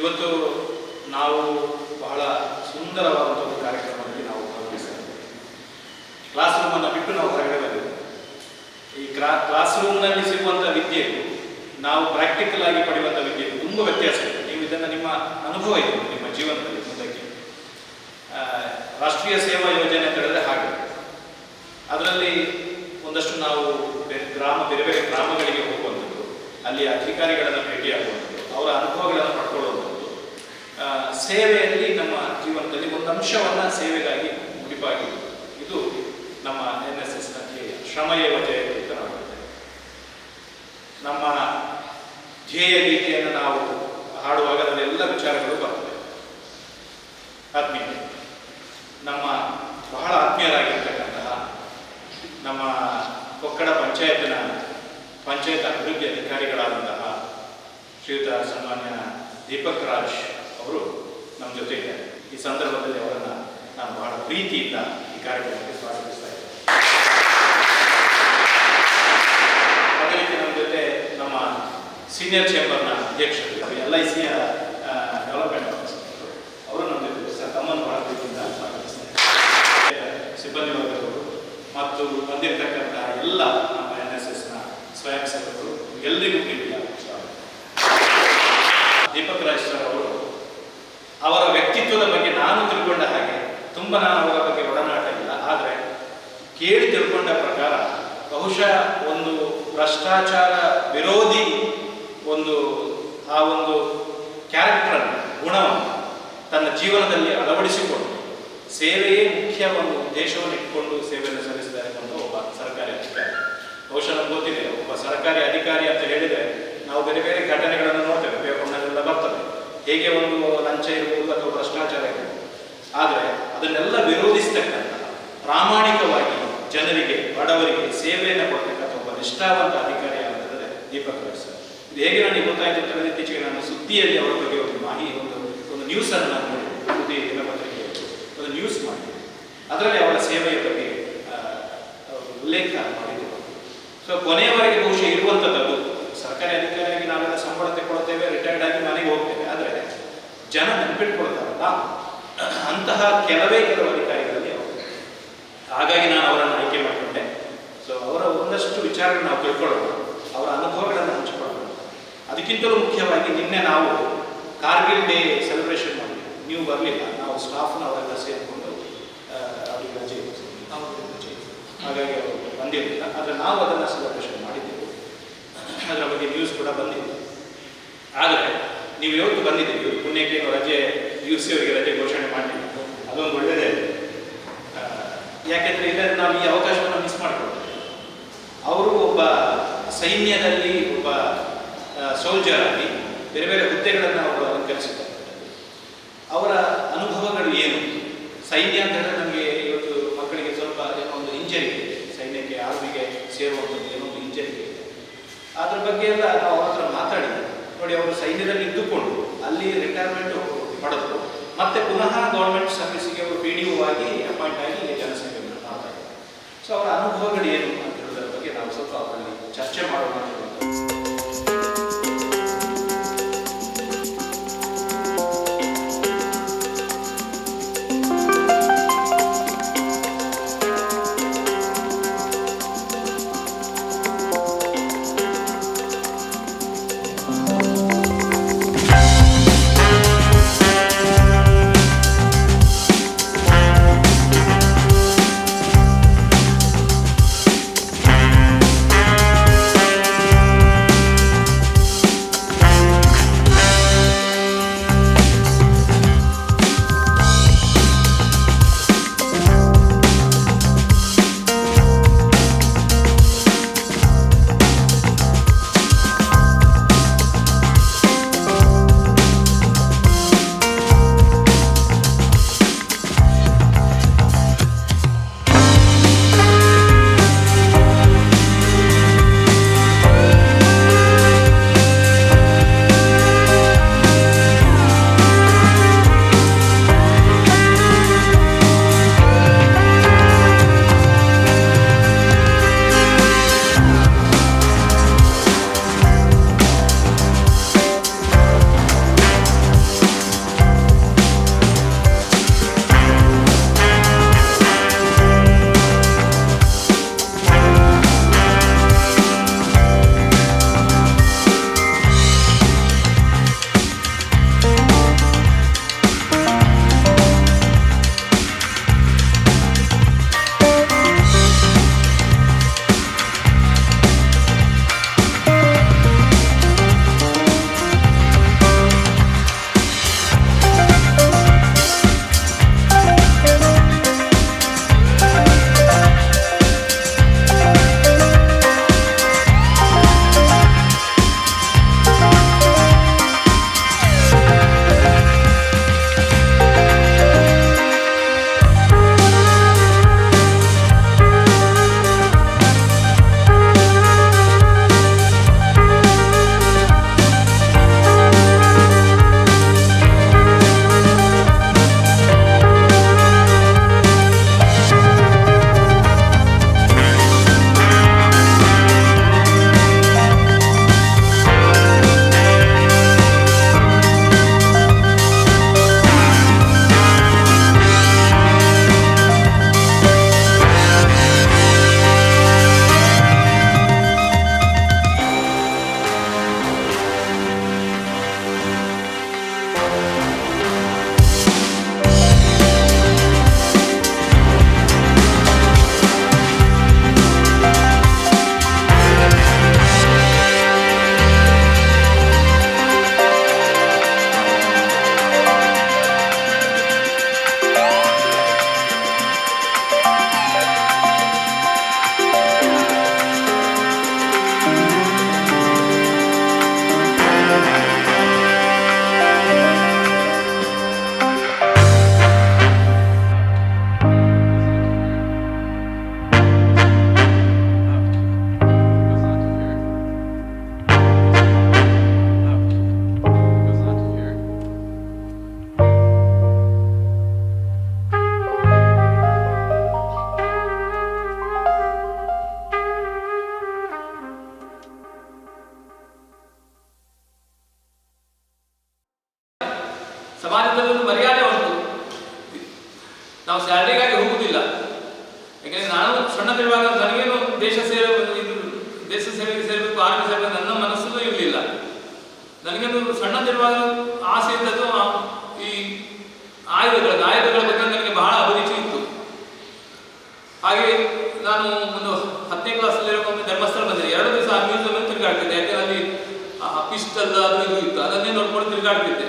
ಇವತ್ತು ನಾವು ಬಹಳ ಸುಂದರವಾದಂಥ ಒಂದು ಕಾರ್ಯಕ್ರಮದಲ್ಲಿ ನಾವು ಭಾಗವಹಿಸಿದ್ದೇವೆ. ಕ್ಲಾಸ್ ರೂಮನ್ನು ಬಿಟ್ಟು ನಾವು ಹೊರಗಡೆ ಈ ಕ್ರಾ ಕ್ಲಾಸ್ ರೂಮ್ನಲ್ಲಿ ಸಿಗುವಂಥ ವಿದ್ಯೆಗೂ ನಾವು ಪ್ರಾಕ್ಟಿಕಲ್ ಆಗಿ ಪಡೆಯುವಂಥ ವಿದ್ಯೆಗೂ ತುಂಬ ವ್ಯತ್ಯಾಸ ಇದೆ. ನೀವು ಇದನ್ನು ನಿಮ್ಮ ಅನುಭವ ಇದೆ, ನಿಮ್ಮ ಜೀವನದಲ್ಲಿ ಮುಂದಕ್ಕೆ. ರಾಷ್ಟ್ರೀಯ ಸೇವಾ ಯೋಜನೆ ಅಂತ ಹಾಗೆ. ಅದರಲ್ಲಿ ಒಂದಷ್ಟು ನಾವು ಗ್ರಾಮ, ಬೇರೆ ಬೇರೆ ಗ್ರಾಮಗಳಿಗೆ ಹೋಗುವಂಥದ್ದು ಅಲ್ಲಿ ಅಧಿಕಾರಿಗಳನ್ನು ಭೇಟಿಯಾಗುವಂಥದ್ದು, ಅವರ ಅನುಭವಗಳನ್ನು ಸೇವೆಯಲ್ಲಿ ನಮ್ಮ ಜೀವನದಲ್ಲಿ ಒಂದು ಅಂಶವನ್ನು ಸೇವೆಗಾಗಿ ಮುಡಿಪಾಗಿ ಇದು ನಮ್ಮ ಎನ್ ಎಸ್ ಎಸ್ನಲ್ಲಿ ಶ್ರಮಯೇವ ಜಯತೆ ಅಂತ ನಾವು ನಮ್ಮ ಧ್ಯೇಯ ಗೀತೆಯನ್ನು ನಾವು ಹಾಡುವಾಗ ಅದರಲ್ಲೆಲ್ಲ ವಿಚಾರಗಳು ಬರ್ತವೆ. ಆತ್ಮೀಯ, ನಮ್ಮ ಬಹಳ ಆತ್ಮೀಯರಾಗಿರ್ತಕ್ಕಂತಹ ನಮ್ಮ ಕೊಕ್ಕಡ ಪಂಚಾಯತ್ನ ಪಂಚಾಯತ್ ಅಭಿವೃದ್ಧಿ ಅಧಿಕಾರಿಗಳಾದಂತಹ ಶ್ರೀಯುತ ಸಾಮಾನ್ಯ ದೀಪಕ್ ರಾಜ್ ಅವರು ನಮ್ಮ ಜೊತೆ ಇದ್ದಾರೆ ಈ ಸಂದರ್ಭದಲ್ಲಿ ಅವರನ್ನು ನಾನು ಬಹಳ ಪ್ರೀತಿಯಿಂದ ಈ ಕಾರ್ಯಕ್ರಮಕ್ಕೆ ಸ್ವಾಗತಿಸ್ತಾ ಇದ್ದೇನೆ ಅದೇ ನಮ್ಮ ಜೊತೆ ನಮ್ಮ ಸೀನಿಯರ್ ಚೇಂಬರ್ನ ಅಧ್ಯಕ್ಷರು ಎಲ್ ಐ ಸಿಯ ಡೆವಲಪ್ಮೆಂಟ್ ಅವರು ನಮ್ಮ ಜೊತೆ. ಸರ್ ತಮ್ಮನ್ನು ಬಹಳ ಪ್ರೀತಿಯಿಂದ ಸ್ವಾಗತಿಸ್ತಾ ಇದ್ದೇನೆ. ಸಿಬ್ಬಂದಿ ವರ್ಗದವರು ಮತ್ತು ಬಂದಿರತಕ್ಕಂತಹ ಎಲ್ಲ ನಮ್ಮ ಎನ್ ಎಸ್ ಎಸ್ನ ಸ್ವಯಂ ಸೇವಕರು ಎಲ್ಲರಿಗೂ ಪ್ರೀತಿಯ ಸ್ವಾಗತ ದೀಪಕ್ ರಾಜ್ ಸರ್ ಅವರು ಅವರ ವ್ಯಕ್ತಿತ್ವದ ಬಗ್ಗೆ ನಾನು ತಿಳ್ಕೊಂಡ ಹಾಗೆ ತುಂಬ ನಾನು ಅವರ ಬಗ್ಗೆ ಒಡನಾಟ ಇಲ್ಲ. ಆದರೆ ಕೇಳಿ ತಿಳ್ಕೊಂಡ ಪ್ರಕಾರ ಬಹುಶಃ ಒಂದು ಭ್ರಷ್ಟಾಚಾರ ವಿರೋಧಿ ಒಂದು ಆ ಒಂದು ಕ್ಯಾರೆಕ್ಟರ್ ಗುಣವನ್ನು ತನ್ನ ಜೀವನದಲ್ಲಿ ಅಳವಡಿಸಿಕೊಂಡು ಸೇವೆಯೇ ಮುಖ್ಯ ಒಂದು ಉದ್ದೇಶವನ್ನು ಇಟ್ಕೊಂಡು ಸೇವೆಯನ್ನು ಸಲ್ಲಿಸಿದ್ದಾರೆ ಒಂದು ಒಬ್ಬ ಸರ್ಕಾರಿ ಅಧಿಕಾರಿ. ಬಹುಶಃ ನಮ್ಗೆ ಗೊತ್ತಿದೆ, ಒಬ್ಬ ಸರ್ಕಾರಿ ಅಧಿಕಾರಿ ಅಂತ ಹೇಳಿದರೆ ನಾವು ಬೇರೆ ಬೇರೆ ಘಟನೆಗಳನ್ನು ನೋಡ್ತೇವೆ ಪೇಪರ್ನಲ್ಲೆಲ್ಲ ಬರ್ತದೆ. ಹೇಗೆ ಒಂದು ಲಂಚ ಇರಬಹುದು ಅಥವಾ ಭ್ರಷ್ಟಾಚಾರ ಇರಬಹುದು ಆದರೆ ಅದನ್ನೆಲ್ಲ ವಿರೋಧಿಸ್ತಕ್ಕಂಥ ಪ್ರಾಮಾಣಿಕವಾಗಿ ಜನರಿಗೆ, ಬಡವರಿಗೆ ಸೇವೆಯನ್ನು ಕೊಡ್ತಕ್ಕಂಥ ಒಬ್ಬ ನಿಷ್ಠಾವಂತ ಅಧಿಕಾರಿ ಆಗಿದ್ದಾರೆ ದೀಪಕ್ ಸರ್. ಇದು ಹೇಗೆ ನನಗೆ ಗೊತ್ತಾಯಿತು ಅಂತ ಇತ್ತೀಚೆಗೆ ನಾನು ಸುದ್ದಿಯಲ್ಲಿ ಅವರ ಬಗ್ಗೆ ಒಂದು ಮಾಹಿತಿ, ಒಂದು ಒಂದು ನ್ಯೂಸನ್ನು ನಾನು ಸುದ್ದಿ ದಿನಪತ್ರಿಕೆಯಲ್ಲಿ ಒಂದು ನ್ಯೂಸ್ ಮಾಡಿದೆ ಅದರಲ್ಲಿ ಅವರ ಸೇವೆಯ ಬಗ್ಗೆ ಉಲ್ಲೇಖ ಮಾಡಿದರು. ಸೊ ಕೊನೆಯವರೆಗೆ ಬಹುಶಃ ಇರುವಂಥದ್ದು ಸರ್ಕಾರಿ ಅಧಿಕಾರಿಯಾಗಿ ನಾವೆಲ್ಲ ಸಂಬಳ ತಗೊಳ್ತೇವೆ ರಿಟೈರ್ಡ್ ಆಗಿ ಮನೆಗೆ ಹೋಗ್ತೇವೆ. ಆದರೆ ಜನ ನೆನಪಿಟ್ಕೊಳ್ತಾರಲ್ಲ ಅಂತಹ ಕೆಲವೇ ಕೆಲವು ಅಧಿಕಾರಿಗಳಲ್ಲಿ ಅವರು. ಹಾಗಾಗಿ ನಾನು ಅವರನ್ನು ಆಯ್ಕೆ ಮಾಡಿಕೊಂಡೆ. ಸೊ ಅವರ ಒಂದಷ್ಟು ವಿಚಾರಗಳನ್ನು ನಾವು ತಿಳ್ಕೊಳ್ಳೋಣ. ಅವರ ಅನುಭವಗಳನ್ನು ಹಂಚಿಕೊಳ್ಳೋಣ. ಅದಕ್ಕಿಂತಲೂ ಮುಖ್ಯವಾಗಿ ನಿನ್ನೆ ನಾವು ಕಾರ್ಗಿಲ್ ಡೇ ಸೆಲೆಬ್ರೇಷನ್ ಮಾಡಿದ್ವಿ. ನೀವು ಬರಲಿಲ್ಲ. ನಾವು ಸ್ಟಾಫ್ನವರೆಲ್ಲ ಸೇರಿಕೊಂಡು ಅವರಿಗೆ ರಜೆ ನಾವು ರಜೆ. ಹಾಗಾಗಿ ಅವರು ಬಂದಿರಲಿಲ್ಲ. ಆದರೆ ನಾವು ಅದನ್ನು ಸೆಲೆಬ್ರೇಷನ್ ಮಾಡಿದ್ದೆವು. ಅದರ ಬಗ್ಗೆ ನ್ಯೂಸ್ ಕೂಡ ಆದರೆ ನೀವು ಇವತ್ತು ಬಂದಿದ್ದೀವಿ ಇವತ್ತು ಪುಣ್ಯಕ್ಕೆ ರಜೆ ಯು ಸಿ ಅವರಿಗೆ ರಜೆ ಘೋಷಣೆ ಮಾಡಲಿಲ್ಲ ಅದೊಂದು ಒಳ್ಳೆಯದೇ ಯಾಕೆಂದರೆ ಇಲ್ಲದ್ರೆ ನಾವು ಈ ಅವಕಾಶವನ್ನು ಮಿಸ್ ಮಾಡ್ಕೊಳ್ತೇವೆ. ಅವರು ಒಬ್ಬ ಸೈನ್ಯದಲ್ಲಿ ಒಬ್ಬ ಸೋಲ್ಜರ್ ಆಗಿ ಬೇರೆ ಬೇರೆ ಹುದ್ದೆಗಳನ್ನು ಅವರು ಅಲಂಕರಿಸಿದ್ದಾರೆ ಅವರ ಅನುಭವಗಳು ಏನು? ಸೈನ್ಯ ಅಂತ ಹೇಳಿದ್ರೆ ನಮಗೆ ಇವತ್ತು ಮಕ್ಕಳಿಗೆ ಸ್ವಲ್ಪ ಏನೋ ಒಂದು ಇಂಜರಿ ಇದೆ. ಸೈನ್ಯಕ್ಕೆ ಆರ್ಮಿಗೆ ಸೇರುವಂಥದ್ದು ಏನೋ ಒಂದು ಇಂಜರಿ ಇದೆ. ಅದ್ರ ಬಗ್ಗೆ ಎಲ್ಲ ನಾವು ಅವ್ರ ಹತ್ರ ಮಾತಾಡಿದ್ವಿ. ನೋಡಿ, ಅವರು ಸೈನ್ಯದಲ್ಲಿ ಇದ್ದುಕೊಂಡು ಅಲ್ಲಿ ರಿಟೈರ್ಮೆಂಟ್ ಪಡೆದು ಮತ್ತೆ ಪುನಃ ಗೌರ್ಮೆಂಟ್ ಸರ್ವಿಸ್ಗೆ ಅವರು ಪಿ ಡಿ ಒ ಆಗಿ ಅಪಾಯಿಂಟ್ ಆಗಿ ಇಲ್ಲಿ ಜನಸಂಖ್ಯೆಯನ್ನು ಮಾಡ್ತಾ ಇದ್ದಾರೆ ಸೊ ಅವರ ಅನುಭವಗಳು ಏನು ಅಂತ ಹೇಳೋದ್ರ ಬಗ್ಗೆ ನಾವು ಸ್ವಲ್ಪ ಅವರಲ್ಲಿ ಚರ್ಚೆ ಮಾಡೋಣ ಸಣ್ಣದಿರುವಾಗ ಆಸೆ ಇದ್ದದ್ದು ಈ ಆಯುಧಗಳ ಆಯುಧಗಳ ಬಗ್ಗೆ ನನಗೆ ಬಹಳ ಅಭಿರುಚಿ ಇತ್ತು. ಹಾಗೆ ನಾನು ಒಂದು ಹತ್ತನೇ ಕ್ಲಾಸಲ್ಲಿರೋ ಒಮ್ಮೆ ಧರ್ಮಸ್ಥಳ ಬಂದಿದ್ದೆ ಎರಡು ದಿವಸ ಆ ಮ್ಯೂಸಿಯಂ ತಿರುಗಾಡ್ತಿದ್ದೆ. ಯಾಕೆಂದ್ರೆ ಅಲ್ಲಿ ಪಿಸ್ಟಲ್ ಅದು ಇದು ಇತ್ತು. ಅದನ್ನೇ ನೋಡ್ಕೊಂಡು ತಿರುಗಾಡ್ತಿದ್ದೆ.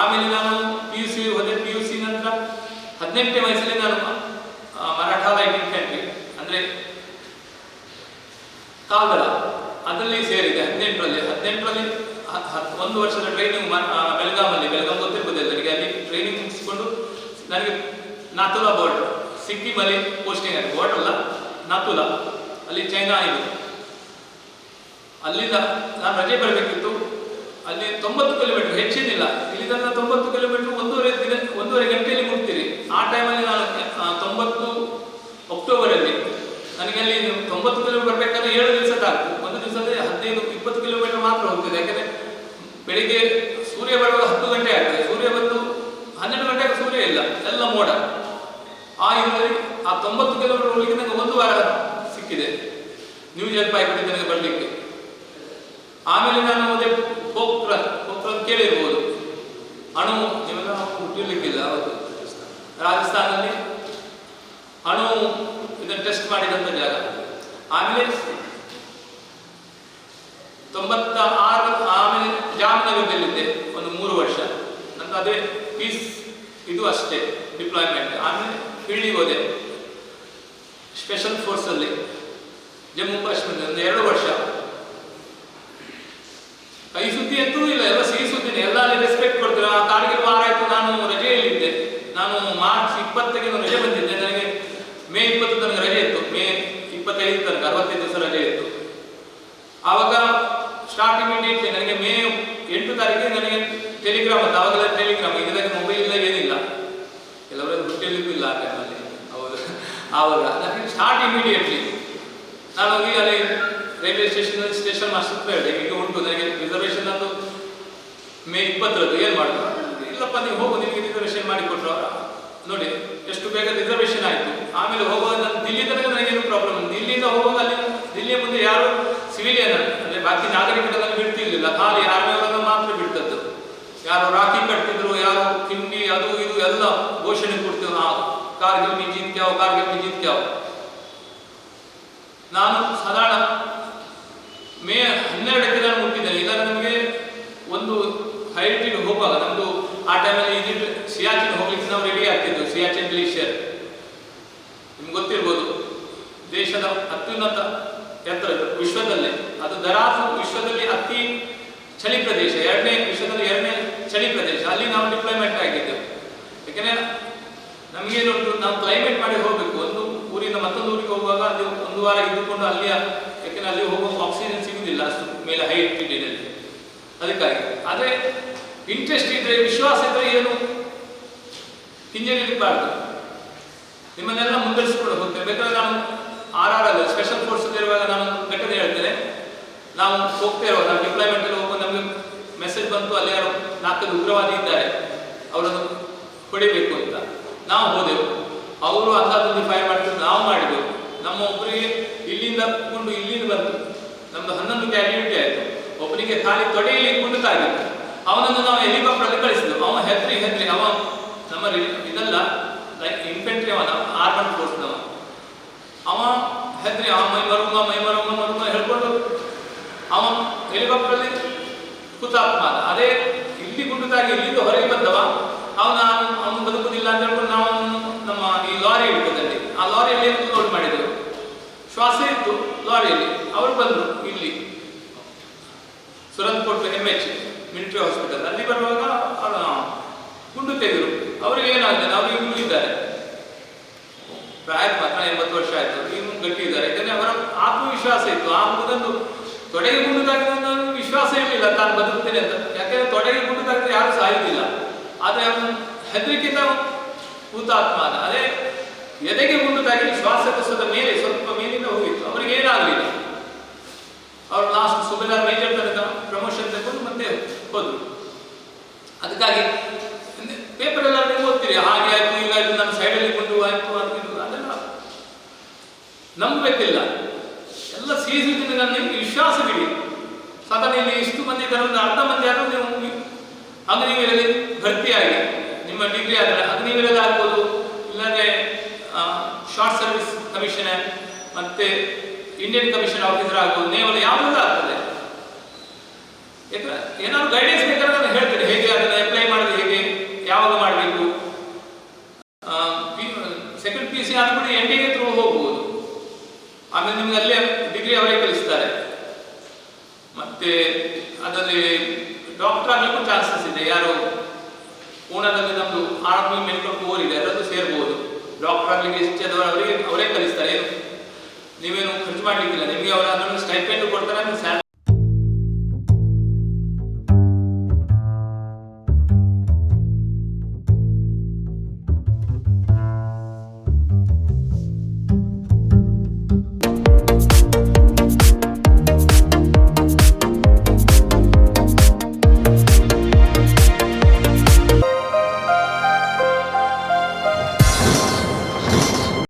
ಆಮೇಲೆ ನಾನು ಪಿ ಯು ಸಿ ಹೋದೆ. ಪಿ ಯು ಸಿ ನಂತರ ಹದಿನೆಂಟನೇ ವಯಸ್ಸಲ್ಲಿ ನಾನು ಮರಾಠ ಲೈಟ್ ಇನ್ಫೆಂಟ್ರಿ ಅಂದ್ರೆ ಕಾಗಲ ಅದರಲ್ಲಿ ಸೇರಿದೆ. ಹದಿನೆಂಟರಲ್ಲಿ ಹದಿನೆಂಟರಲ್ಲಿ ಒಂದು ವರ್ಷದ ಟ್ರೈನಿಂಗ್ ಬೆಳಗಾಮಲ್ಲಿ ಬೆಳಗಾಂ ಗೊತ್ತಿರ್ಬೋದು ನನಗೆ ಅಲ್ಲಿ ಟ್ರೈನಿಂಗ್ ಮುಗಿಸಿಕೊಂಡು ನನಗೆ ನಾಥುಲಾ ಬೋರ್ಡ್ ಸಿಕ್ಕಿಮಲ್ಲಿ ಪೋಸ್ಟಿಂಗ್ ಆಗಿದೆ ಬೋರ್ಡ್ ಅಲ್ಲ, ನಾತುಲಾ. ಅಲ್ಲಿ ಚೈನಾ ಇದೆ. ಅಲ್ಲಿಂದ ನಾನು ರಜೆ ಬರಬೇಕಿತ್ತು. ಅಲ್ಲಿ ತೊಂಬತ್ತು ಕಿಲೋಮೀಟರ್ ಹೆಚ್ಚೇನಿಲ್ಲ. ಇಲ್ಲಿಂದ ತೊಂಬತ್ತು ಕಿಲೋಮೀಟರ್ ಒಂದೂವರೆ ದಿನ, ಒಂದೂವರೆ ಗಂಟೆಯಲ್ಲಿ ಮುಟ್ತೀರಿ ಆ ಟೈಮಲ್ಲಿ ನಾನು ತೊಂಬತ್ತು ಅಕ್ಟೋಬರಲ್ಲಿ ನನಗೆ ಅಲ್ಲಿ ತೊಂಬತ್ತು ಕಿಲೋಮೀಟರ್ ಬರಬೇಕಾದ್ರೆ ಏಳು ದಿವಸ ಸಾಕು ಒಂದು ದಿವಸದಲ್ಲಿ ಹದಿನೈದು, ಇಪ್ಪತ್ತು ಕಿಲೋಮೀಟರ್ ಮಾತ್ರ ಹೋಗ್ತದೆ. ಯಾಕಂದ್ರೆ ಬೆಳಿಗ್ಗೆ ಸೂರ್ಯ ಬರುವಾಗ ಹತ್ತು ಗಂಟೆ ಆಗ್ತದೆ ಸೂರ್ಯ ಬಂದು ಹನ್ನೆರಡು ಗಂಟೆಗೆ ಸೂರ್ಯ ಇಲ್ಲ. ಎಲ್ಲ ಮೋಡ. ಆ ಇದರಲ್ಲಿ ಆ ತೊಂಬತ್ತು ಕಿಲೋಮೀಟರ್ ಹೋಗ್ಲಿಕ್ಕೆ ನನಗೆ ಒಂದು ವಾರ ಸಿಕ್ಕಿದೆ. ನ್ಯೂ ಜಲ್ಪಾಯ್ಗುಡಿ ನನಗೆ ಬರಲಿಕ್ಕೆ. ಆಮೇಲೆ ನಾನು ಮತ್ತೆ ಪೋಖ್ರನ್ ಪೋಖ್ರನ್ ಕೇಳಿರ್ಬೋದು. ಅಣು ನೀವೆಲ್ಲ ಹುಟ್ಟಿರ್ಲಿಕ್ಕಿಲ್ಲ ಅವತ್ತು. ರಾಜಸ್ಥಾನದಲ್ಲಿ ಅಣು ಇದನ್ನು ಟೆಸ್ಟ್ ಮಾಡಿದಂಥ ಜಾಗ. ಆಮೇಲೆ ತೊಂಬತ್ತ ಆರು ಜಾಮ್ನಗರದಲ್ಲಿದ್ದೆ ಒಂದು ಮೂರು ವರ್ಷ. ನಂತರ ಅದೇ ಪೀಸ್ ಇದು ಅಷ್ಟೇ ಡಿಪ್ಲಾಯ್ಮೆಂಟ್ ಆಮೇಲೆ ಫೀಲ್ಡಿಗೆ ಹೋದೆ. ಸ್ಪೆಷಲ್ ಫೋರ್ಸಲ್ಲಿ ಜಮ್ಮು ಕಾಶ್ಮೀರ ಒಂದು ಎರಡು ವರ್ಷ. ಕೈ ಸುದ್ದಿ ಅಂತೂ ಇಲ್ಲ, ಎಲ್ಲ ಸಿಹಿ ಸುದ್ದಿನೇ. ಎಲ್ಲ ಅಲ್ಲಿ ರೆಸ್ಪೆಕ್ಟ್ ಕೊಡ್ತಾರೆ. ಆ ಕಾರ್ಗಿಲ್ ವಾರ ಆಯಿತು, ನಾನು ರಜೆಯಲ್ಲಿದ್ದೆ. ನಾನು ಮಾರ್ಚ್ ಇಪ್ಪತ್ತಕ್ಕೆ ನಾನು ರಜೆ ಬಂದಿದ್ದೆ. ನನಗೆ ಮೇ ಇಪ್ಪತ್ತು ತನಕ ರಜೆ ಇತ್ತು. ಮೇ ಇಪ್ಪತ್ತೈದು ತನಕ, ಅರವತ್ತೈದು ದಿವಸ ರಜೆ ಇತ್ತು. ಆವಾಗ ಸ್ಟಾರ್ಟ್ ಇಮಿಡಿಯೇಟ್ಲಿ ನನಗೆ ಮೇ ಎಂಟು ತಾರೀಕಿಗೆ ನನಗೆ ಟೆಲಿಗ್ರಾಮ್ ಅಂತ ಟೆಲಿಗ್ರಾಮ್ ಇದಕ್ಕೆ ಮೊಬೈಲ್ ಇಲ್ಲ, ಏನಿಲ್ಲ. ಕೆಲವರಲ್ಲಿ ಹುಟ್ಟಿರ್ಲಿಕ್ಕೂ ಇಲ್ಲ ಆ ಟೈಮಲ್ಲಿ ಹೌದು. ಆವಾಗ ನನಗೆ ಸ್ಟಾರ್ಟ್ ಇಮಿಡಿಯೇಟ್ಲಿ ನಾನು ಹೋಗಿ ಅಲ್ಲಿ ರೈಲ್ವೆ ಸ್ಟೇಷನ್ ಸ್ಟೇಷನ್ ಹತ್ರ ಹೇಳಿದೆ. ಈಗ ಉಂಟು, ನನಗೆ ರಿಸರ್ವೇಷನ್ ಅದು ಮೇ ಇಪ್ಪತ್ತರದ್ದು. ಏನು ಮಾಡಿದ್ರು ಇಲ್ಲಪ್ಪ, ನೀವು ಹೋಗು ನಿಮಗೆ ರಿಸರ್ವೇಷನ್ ಮಾಡಿಕೊಟ್ರು ಅವರ ನೋಡಿ, ಎಷ್ಟು ಬೇಗ ರಿಸರ್ವೇಷನ್ ಆಯಿತು. ಆಮೇಲೆ ಹೋಗುವಾಗ ನಾನು ದಿಲ್ಲಿ ತನಕ ನನಗೇನು ಪ್ರಾಬ್ಲಮ್ ದಿಲ್ಲಿಯಿಂದ ಹೋಗುವಾಗ ಅಲ್ಲಿ, ದಿಲ್ಲಿಯ ಮುಂದೆ ಯಾರು ಸಿವಿಲಿಯನ್ ಅಂದರೆ ಬಾಕಿ ನಾಗರಿಕರನ್ನು ಬಿಡ್ತಿರ್ಲಿಲ್ಲ. ಖಾಲಿ ಬಿಡ್ತದ್ದು ಯಾರು ರಾಖಿ ಕಟ್ತಿದ್ರು ಯಾರು ತಿಂಡಿ ಅದು ಇದು ಎಲ್ಲ ಘೋಷಣೆ ಕೊಡ್ತೇವೆ ನಾವು. ಕಾರ್ಗಿಲ್ ಮಿ ಜೀತ್ ಕ್ಯಾವ್, ಕಾರ್ಗಿಲ್ ಮಿ ಜೀತ್ ನಾನು ಸಾಧಾರಣ ಮೇ ಹನ್ನೆರಡಕ್ಕೆ ನಾನು ಮುಟ್ಟಿದ್ದೇನೆ ಇಲ್ಲ ನಮಗೆ ಒಂದು ಹೈಟಿಗೆ ಹೋಗುವಾಗ, ನಮ್ದು ಆ ಟೈಮಲ್ಲಿ ಈಜಿಪ್ಟ್, ಸಿಯಾಚಿನ್ ಹೋಗ್ಲಿಕ್ಕೆ ನಾವು ರೆಡಿ ಆಗ್ತಿದ್ವು, ಸಿಯಾಚಿನ್ ಗ್ಲೇಷಿಯರ್ ನಿಮ್ಗೆ ಗೊತ್ತಿರ್ಬೋದು, ದೇಶದ ಅತ್ಯುನ್ನತ ಎತ್ತರ ವಿಶ್ವದಲ್ಲೇ. ಅದು ದರಾಸು ವಿಶ್ವದಲ್ಲಿ ಅತಿ ಚಳಿ ಪ್ರದೇಶ, ಎರಡನೇ ವಿಶ್ವದಲ್ಲಿ ಎರಡನೇ ಚಳಿ ಪ್ರದೇಶ, ಅಲ್ಲಿ ನಾವು ಡಿಪ್ಲಾಯ್ಮೆಂಟ್ ಆಗಿದ್ದೆವು ಯಾಕೆಂದ್ರೆ ನಮಗೇನುಂಟು ನಾವು ಕ್ಲೈಮೇಟ್ ಮಾಡಿ ಹೋಗಬೇಕು. ಒಂದು ಊರಿಂದ ಮತ್ತೊಂದು ಊರಿಗೆ ಹೋಗುವಾಗ ಅಲ್ಲಿ ಒಂದು ವಾರ ಇದ್ದುಕೊಂಡು ಅಲ್ಲಿಯ, ಯಾಕೆಂದ್ರೆ ಅಲ್ಲಿ ಹೋಗುವ ಆಕ್ಸಿಜನ್ ಸಿಗುವುದಿಲ್ಲ ಅಷ್ಟು ಮೇಲೆ ಹೈ ಆಲ್ಟಿಟ್ಯೂಡಲ್ಲಿ ಅದಕ್ಕಾಗಿ. ಆದರೆ ಇಂಟ್ರೆಸ್ಟ್ ಇದ್ರೆ, ವಿಶ್ವಾಸ ಇದ್ರೆ ಏನು? ಹಿಂಜರಿಬಾರ್ದು ನಿಮ್ಮನ್ನೆಲ್ಲ ಮುಂದರಿಸಿಕೊಂಡು ಹೋಗ್ತೇವೆ ಬೇಕಾದ್ರೆ ನಾನು ಆರ್ ಆರ್ ಅಲ್ಲಿ ಸ್ಪೆಷಲ್ ಫೋರ್ಸ್ ಇರುವಾಗ ನಾನು ಘಟನೆ ಹೇಳ್ತೇನೆ. ನಾವು ಹೋಗ್ತಾ ಇರೋ ನಾವು ಡಿಪ್ಲಾಯ್ಮೆಂಟ್ ಅಲ್ಲಿ ಹೋಗುವ ನಮಗೆ ಮೆಸೇಜ್ ಬಂತು, ಅಲ್ಲಿ ಯಾರು ನಾಲ್ಕು ಉಗ್ರವಾದಿ ಇದ್ದಾರೆ. ಅವರನ್ನು ಹೊಡಿಬೇಕು ಅಂತ. ನಾವು ಹೋದೆವು. ಅವರು ಅಂದಾಜು ಫೈರ್ ಮಾಡಿದ್ರು ನಾವು ಮಾಡಿದೆವು. ನಮ್ಮ ಒಬ್ಬರಿಗೆ ಇಲ್ಲಿಂದ ಕೊಂಡು ಇಲ್ಲಿಂದ ಬಂತು. ನಮ್ದು ಹನ್ನೊಂದು ಕ್ಯಾಲ್ಯುಟಿ ಆಯಿತು. ಒಬ್ಬನಿಗೆ ಖಾಲಿ ತೊಡೆಯಲ್ಲಿ ಕುಂಟಾಗಿತ್ತು ಅವನನ್ನು ನಾವು ಹೆಲಿಕಾಪ್ಟರ್ ಅಲ್ಲಿ ಕಳಿಸಿದ್ವು. ಅವ ಹೆದ್ರಿ ಹೆದ್ರಿ, ಅವ ನಮ್ಮ ಇದೆಲ್ಲ ಇನ್ಫೆಂಟ್ರಿ ಅವನ ಆರ್ಮನ್ ಫೋರ್ಸ್ನವ ಅವ ಹೆದ್ರಿ, ಅವ ಮೈ ಮರುಮ ಮೈ ಮರುಮ ಮರುಮ ಹೇಳ್ಕೊಂಡು ಅವ ಬಂದ್ರಲ್ಲಿ ಅಲ್ಲಿ ಹುತಾತ್ಮ ಆದ ಅದೇ ಇಲ್ಲಿ ಗುಂಡುತ್ತಾಗಿ ಇಲ್ಲಿಂದ ಹೊರಗೆ ಬಂದವ? ಅವನ ಅವನು ಬದುಕುದಿಲ್ಲ ಅಂತ ಹೇಳ್ಕೊಂಡು ನಾವು ನಮ್ಮ ಈ ಲಾರಿ ಹಿಡಿತದಲ್ಲಿ ಆ ಲಾರಿಯಲ್ಲಿ ಲೋಡ್ ಮಾಡಿದೆವು ಶ್ವಾಸ ಇತ್ತು ಲಾರಿಯಲ್ಲಿ. ಅವರು ಬಂದರು ಇಲ್ಲಿ Surankote M H military hospital ಅಲ್ಲಿ ಬರುವಾಗ ಗುಂಡು ತೆಗೆದರು. ಅವರಿಗೆ ಏನಾಗಿದೆ? ಅವರು ಇನ್ನೂ ಇದ್ದಾರೆ ಪ್ರಾಯ ಮಾತ್ರ ಎಂಬತ್ತು ವರ್ಷ ಆಯಿತು. ಇನ್ನು ಗಟ್ಟಿ ಇದ್ದಾರೆ. ಯಾಕಂದ್ರೆ ಅವರ ಆತ್ಮವಿಶ್ವಾಸ ಇತ್ತು. ಆ ಹುಡುಗಂದು ತೊಡೆಗೆ ಗುಂಡು ತಾಕಿದ್ರೆ ವಿಶ್ವಾಸ ಏನಿಲ್ಲ ಇಲ್ಲ ತಾನು ಬದುಕ್ತೇನೆ ಅಂತ. ಯಾಕೆಂದ್ರೆ ತೊಡೆಗೆ ಗುಂಡು ತಾಕಿದ್ರೆ ಯಾರು ಸಾಯುವುದಿಲ್ಲ. ಆದರೆ ಅವನು ಹೆದರಿಕಿಂತ ಹುತಾತ್ಮಾನ ಅದೇ ಎದೆಗೆ ಗುಂಡು ತಾಕಿ ಶ್ವಾಸಕೋಶದ ಮೇಲೆ ಸ್ವಲ್ಪ ಮೇಲಿಂದ ಹೋಗಿತ್ತು. ಅವರಿಗೆ ಏನಾಗಲಿಲ್ಲ. ಅವರು ಲಾಸ್ಟ್ ಸುಬೇದಾರ್ ಮೇಜರ್ ತನಕ ಪ್ರಮೋಷನ್ ತಗೊಂಡು ಮತ್ತೆ ಹೋದ್ರು. ಅದಕ್ಕಾಗಿ ಪೇಪರ್ ಎಲ್ಲ ನೀವು ಓದ್ತೀರಿ. ಹಾಗೆ ಆಯ್ತು ಈಗ ನಮ್ಮ ಸೈಡಲ್ಲಿ ಗುಂಡು ಆಯ್ತು ಅಂತ ಅದೆಲ್ಲ ನಂಬಬೇಕಿಲ್ಲ. ಎಲ್ಲ ನಾನು ನಿಮಗೆ ವಿಶ್ವಾಸ ಬಿಡಿ ಇಲ್ಲಿ ಇಷ್ಟು ಮಂದಿ ಇದ್ದಾರೆ ಒಂದು ಅರ್ಧ ಮಂದಿ ಆದರೂ ನೀವು ಅಗ್ನಿವೀರಲ್ಲಿ ಭರ್ತಿಯಾಗಿ ನಿಮ್ಮ ಡಿಗ್ರಿ ಆದರೆ ಅಗ್ನಿವೀರಲ್ಲಿ ಆಗ್ಬೋದು, ಇಲ್ಲಾಂದ್ರೆ ಶಾರ್ಟ್ ಸರ್ವಿಸ್ ಕಮಿಷನ್ ಮತ್ತೆ ಇಂಡಿಯನ್ ಕಮಿಷನ್ ಆಫೀಸರ್ ಆಗ್ಬೋದು ನೇವಲ್ ಯಾವುದೆಲ್ಲ ಆಗ್ತದೆ. ಏನಾದ್ರು ಗೈಡೆನ್ಸ್ ಬೇಕಾದ್ರೆ ನಾನು ಹೇಳ್ತೇನೆ ಹೇಗೆ ಅದನ್ನ ಅಪ್ಲೈ ಮಾಡೋದು ಹೇಗೆ ಯಾವಾಗ ಮಾಡಬೇಕು ಸೆಕೆಂಡ್ ಪಿ ಸಿ ಆದ್ಮೇಲೆ ಎನ್ ಡಿ ಎ ಥ್ರೂ ಹೋಗ್ಬೋದು ಆಮೇಲೆ ನಿಮ್ಗೆ ಅಲ್ಲೇ ಡಿಗ್ರಿ ಅವರೇ ಕಲಿಸ್ತಾರೆ ಮತ್ತೆ ಅದರಲ್ಲಿ ಡಾಕ್ಟರ್ ಆಗ್ಲಿಕ್ಕೂ ಚಾನ್ಸಸ್ ಇದೆ ಯಾರು ಪೂರ್ಣದಲ್ಲಿ ನಮ್ದು ಆರ್ಮಿ ಮೆಡಿಕಲ್ ಕೋರ್ ಇದೆ ಅದರದ್ದು ಸೇರ್ಬೋದು ಆಗ್ಲಿಕ್ಕೆ ಇಷ್ಟದವರು ಅವರಿಗೆ ಅವರೇ ಕಲಿಸ್ತಾರೆ. ನೀವೇನು ಖರ್ಚು ಮಾಡ್ಲಿಕ್ಕಿಲ್ಲ. ನಿಮಗೆ ಅವರ ಅದನ್ನು ಸ್ಟೈಪೆಂಡ್ ಕೊಡ್ತಾರೆ